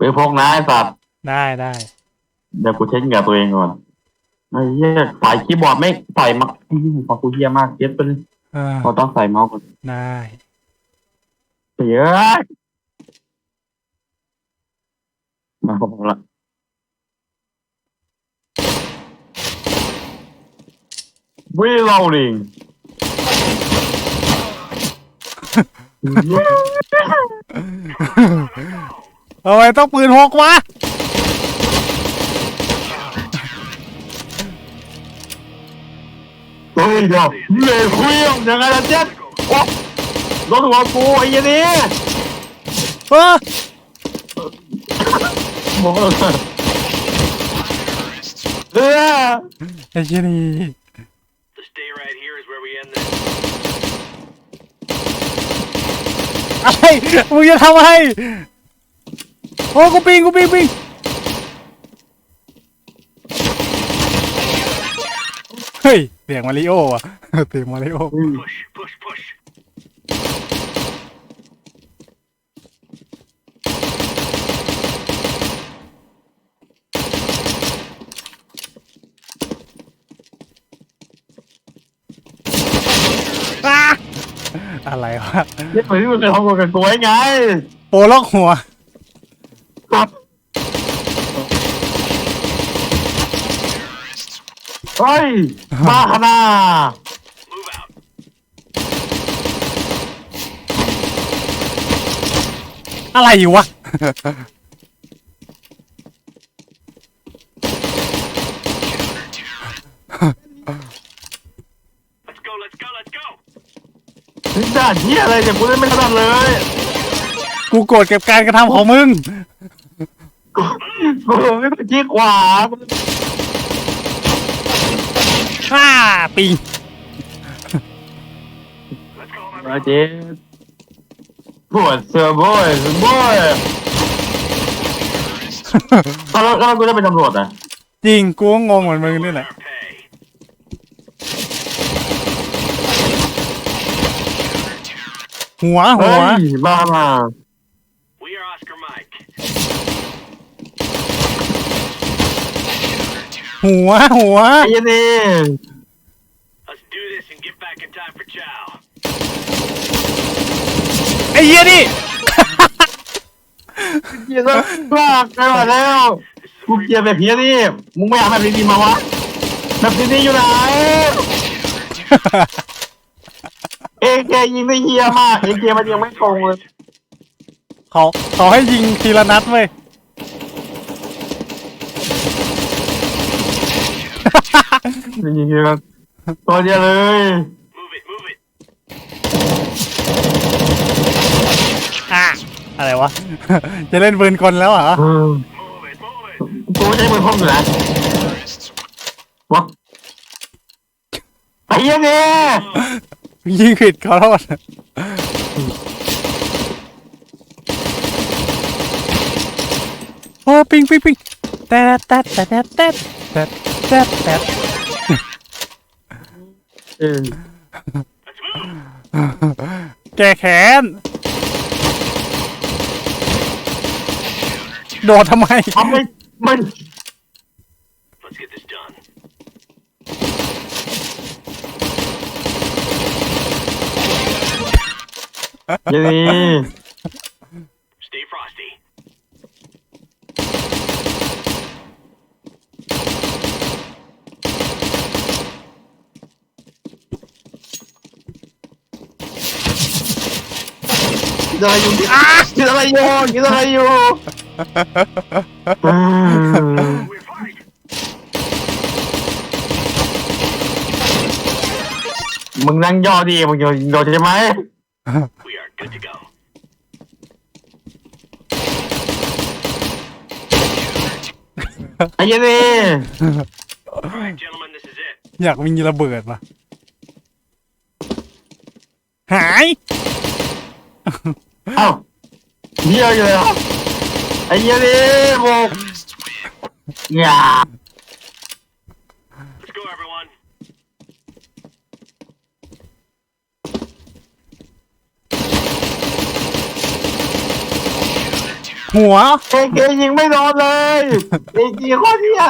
ไปพกนะไอ้สัตว์ได้ได้เดี๋ยวกูเช็คกับตัวเองก่อนไอ้เหี้ยสายคีย์บอร์ดไม่ใส่มาไอ้เหี้ยฟังกูเหี้ยมากเย็ดไปเลยเออเราต้องใส่เมาส์ก่อนได้เสียมาพอละวิโรดิง ทำไมต้องปืนหกวะเฮ้ยเดี๋ยวเหลยคุยยังไงล่ะเจ๊โอ๊ะรถหัวกูไอ้ยันนี่เออบอกเลยเออไอ้เชี่ยนี่ To stay right here is where we end this. อะไรมึงจะทำอะไร โอ้กูปิงกูปิงปิงเฮ้ยเสียงมาริโออะเสียงมาริโอ Push, push, push. อะอะไรวะ นี่เหมือนที่มึงเคยทำกับกูไว้ไง โปล็อกหัว ครับ เฮ้ยมาขนาด Move out. อะไรอยู่วะ Let's go, let's go, let's go. นี่ด่าเหี้ยอะไรเนี่ยกูเล่นไม่ถนัดเลยกูโกรธเก็บการกระทำของมึง กูกูไม่ไปที่ขวา ฮ่าปิง Let's go, my มาเจ๊ปวดเสือบอยเสือบอยแล้วแล้วกูจะเป็นตำรวจอะจริงกูก็งงเหมือนมึงนี่แหละ Our pay. หัวหัเฮ้วยบ้ามา We are Oscar Mike. หัวหัว ไอ้นี่ Let's do this and get back in time for chow. ไอ้เหี้ยนี่ เกียร์ต้องลากไปหมดแล้ว This is a กู free เกียร์แบบเพี้ยนี่มึงไม่เอาแบบดีๆมาวะแบบดีๆอยู่ไหนเอเกยิงได้เฮียมากเอเกมันยังไม่ตรงเลยเขาเขาให้ยิงทีละนัดเว้ย ยิงๆเลยตัวเดียวเลย Move it, move it. อะอะไรวะ จะเล่นปืนกลแล้วเหรอเออ Move it, move it. กูไม่ใช่มือพ่อมอยู่นะวะไอ้เหี้ยนี่ยิงผิดขอโทษโอ้ปิงปิงปิงแตะแตะแตะแตะแตะแตะ แซ่บแซ่บเออแกแขนโดดทำไม เอาไปมัน Let's ยังไง ดอะไรอยู่อะคิดอะไรอยู่คิดอะไรอยู่อืม We're fight. มึงนั่งย่อดีมึงโดนโดนใช่ไหม We are good to go. ไอ้เหี้ยนี่ All right, gentlemen, this is it. อยากมีระเบิดมาหายเอ้าเหี้ยอยู่เลยเหรอไอ้เหี้ยนี่บอกอย่า Let's go, everyone. หัว เอเกยิงไม่โดนเลยเอเกโคตรเนี่ย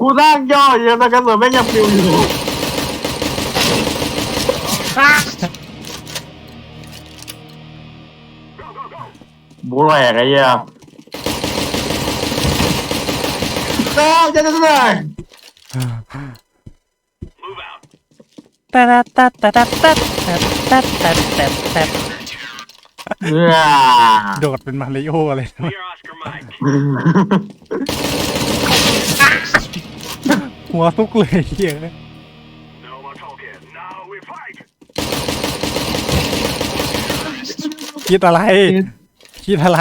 กูนั่งย่ออยู่แต่กระสุนไม่งยังปลิวอยู่ บูแหลกไอ้เหี้ยเจ้าจะได้ Move out. แต่แต่แต่แต่แต่แต่แต่แต่แต่แต่เนี่ยโดดเป็นมาริโอเลย We are Oscar Mike. หัวทุกเลยเหี้ย No more talking. Now we fight. คิดอะไร คิดอะไร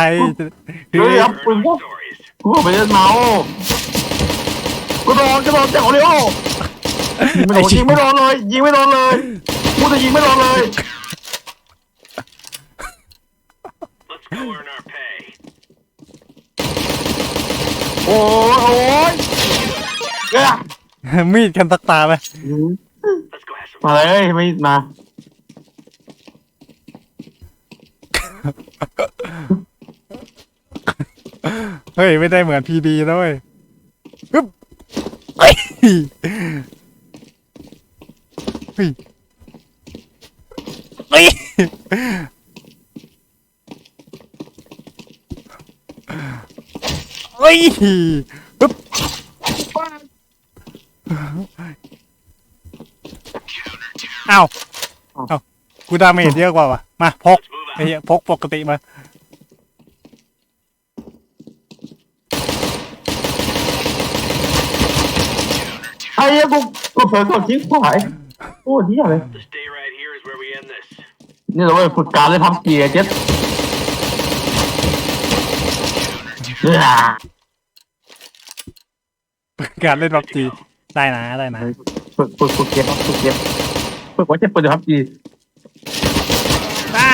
คือเฮ้ยครับปืนพวก Stories. กูบอกไปเล่นเมาส์กูโดนกูโดนจากโอริโอยิงไม่โดนยิงไม่โดนเลย ยิงไม่โดนเลยกูจะยิงไม่โดนเลย Let's go earn our pay. โอ้ยโอ้ยเอ้ยมีดกันตักตาไป Let's go have some มาเลยไม่มา เฮ้ย ไม่ได้เหมือนพีดีนะเว้ยปึ๊บเฮ้ยเฮ้ยเฮ้ยเฮ้ยปึ๊บเอ้าเอ้ากูดาเมจเยอะกว่าวะมาพก Let's move ไอ้ out. เหี้ยพกปกติมา เหี้ยกูกูเผลอกดคลิกขวายโอ้เหี้ยเลย To stay right here is where we end this. นี่เราไปฝึกการเลยพับเกียร์เจ็ดเอ้ยการเล่นบับจีได้นะได้นะฝึกฝึกฝึกเกียร์ครับฝึกเกียร์ฝึกไว้จะเปิดพับจีบ้า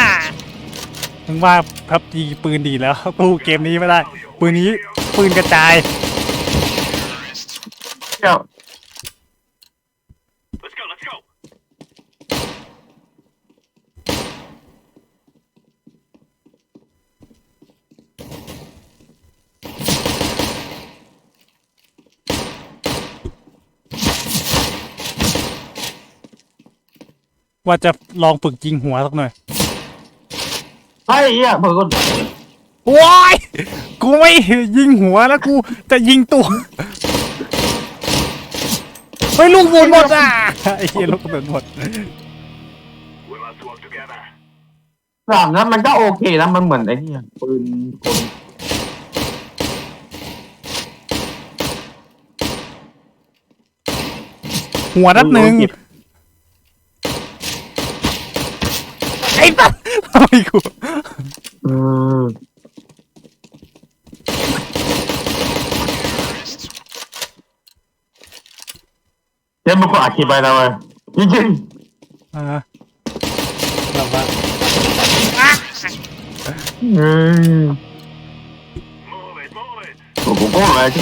มึงว่าพับจีปืนดีแล้วตู้เกมนี้ไม่ได้ ปืนนี้ปืนกระจายเที่ย ว่าจะลองฝึกยิงหัวสักหน่อยไอ้เหี้ยเปิดกดว้ายกูไม่ยิงหัวแล้วกูจะยิงตัวเฮ้ยลูกบอลหมดอะไอ้เหี้ยลูกบอลหมด We must work together. สามนั้นมันก็โอเคนะมันเหมือนไอ้เนี่ยปืนกลหัวนัดหนึ่ง 아이고. 음. Yan ko akiba naman. Eugene! Ah. Laba. Mm. Move it, move it.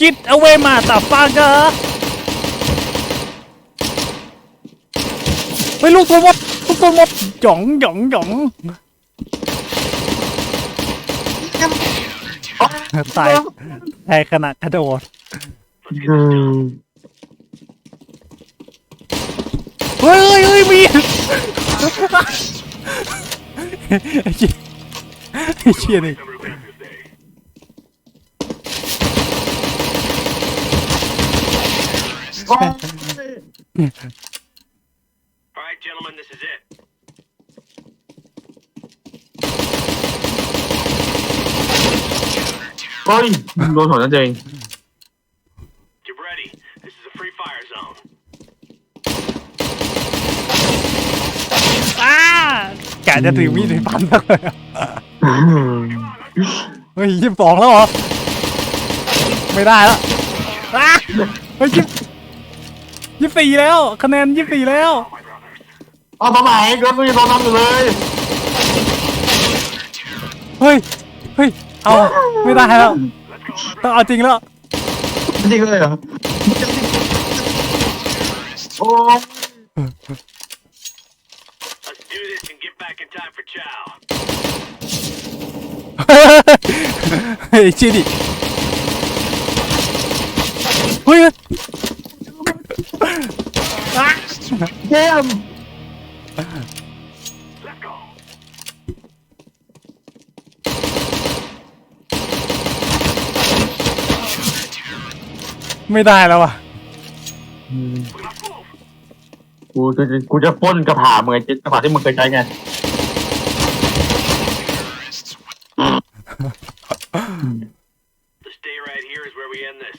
กิดเอาไว้มาตาฟากะไปลูกตัวมดลูกตัวมดหยองหยองหยองตายตายขนาดกระโดดเออเฮ้ยเฮ้ยเฮ้ยมีไอ้เชี่ยไอ้เชี่ยนี่ Some revenge this day. โอ้ย All right, gentlemen. This is it. โอ้ยโดนหัวนั่นเอง Get ready. This is a free fire zone. อ้ากะจะถือมีดไปฟันสักเลยเฮ้ยยี่สิบสองแล้วเหรอ ไม่ได้แล้วอ้าเฮ้ยยี่สิบ ยี่สิบสี่แล้วคะแนนยี่สิบสี่แล้วเอาทำไมเกินกูยังโดนน้ำอยู่เลยเฮ้ยเฮ้ยเอาไม่ได้แล้วต้องเอาจริงแล้วจริงเลยเหรอโอ้ย Let's do this and get back in time for chow. เฮ้ยชิดิเฮ้ย เกม Let's go. ไม่ได้แล้วว่ะ กูจะกูจะปล้นกระถามึงไงกระถาที่มึงเคยใช้ไง The stay right here is where we end this.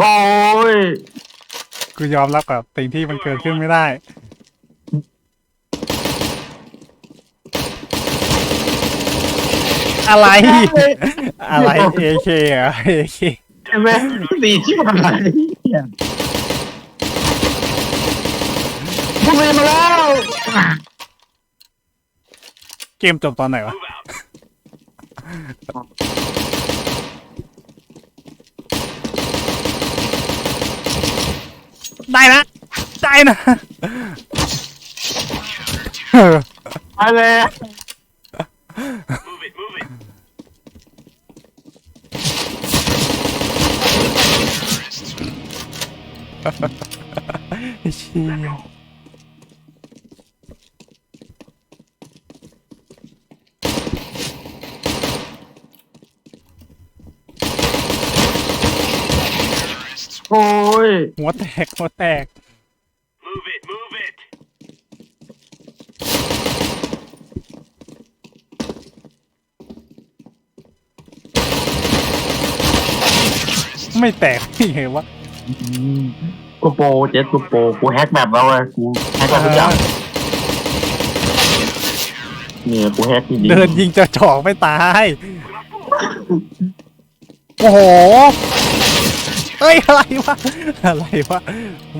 โอ้ยกูยอมรับกับสิ่งที่มันเกิดขึ้นไม่ได้ อะไร อะไร AK เหรอ AK ใช่ไหมสี่ชิบหายเนี่ยมึงเลยมาแล้วเกมจบตอนไหนวะ Move out. ได้นะได้นะเออไปเลย Move it, move it. เชี่ย โอ้ยหัวแตกหัวแตก Move it, move it. ไม่แตกนี่ไงวะกูโปรเจ็ดกูโปรกูแฮกแบบแล้วเว้ยกูแฮกแบบทุกอย่างเนี่ยกูแฮกจริงๆเดินยิงจะจอกไม่ตาย โอ้โห เอ้ยอะไรวะอะไรวะ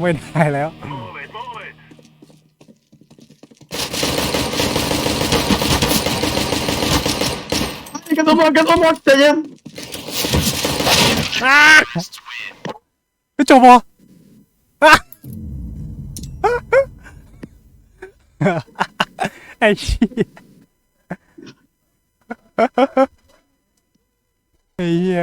ไม่ได้แล้ว Move it, move it. กระตุ้นหมดกระตุ้นหมดใจเย็นอ้าไม่จบเหรออะไอ้เชี่ยไอ้เหี้ย